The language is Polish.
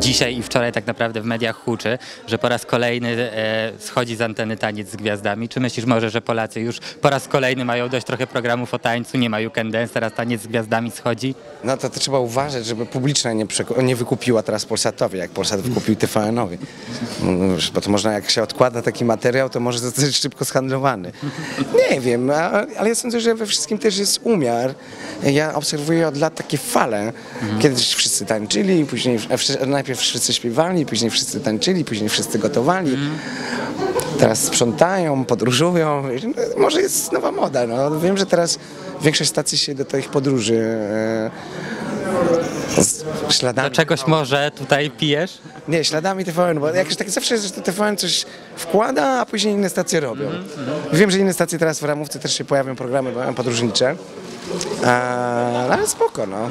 dzisiaj i wczoraj tak naprawdę w mediach huczy, że po raz kolejny e, schodzi z anteny taniec z gwiazdami. Czy myślisz może, że Polacy już po raz kolejny mają dość trochę programów o tańcu, nie ma You Can Dance, teraz taniec z gwiazdami schodzi? No to, to trzeba uważać, żeby publiczna nie, nie wykupiła teraz Polsatowi, jak Polsat wykupił TVN-owi. No, wiesz, Bo to można, jak się odkłada taki materiał, to może zostać szybko shandlowany. Nie wiem, ale ja sądzę, że we wszystkim też jest umiar. Ja obserwuję od lat takie fale. Kiedyś wszyscy tańczyli, później wszy- najpierw wszyscy śpiewali, później wszyscy tańczyli, później wszyscy gotowali. Teraz sprzątają, podróżują. Może jest nowa moda. No. Wiem, że teraz większość stacji się do tych podróży e, z śladami. Do czegoś może tutaj pijesz? Nie, śladami TVN, bo jakoś tak zawsze jest, że to TVN coś wkłada, a później inne stacje robią. Wiem, że inne stacje teraz w ramówce też się pojawią programy podróżnicze. Ale spoko, no.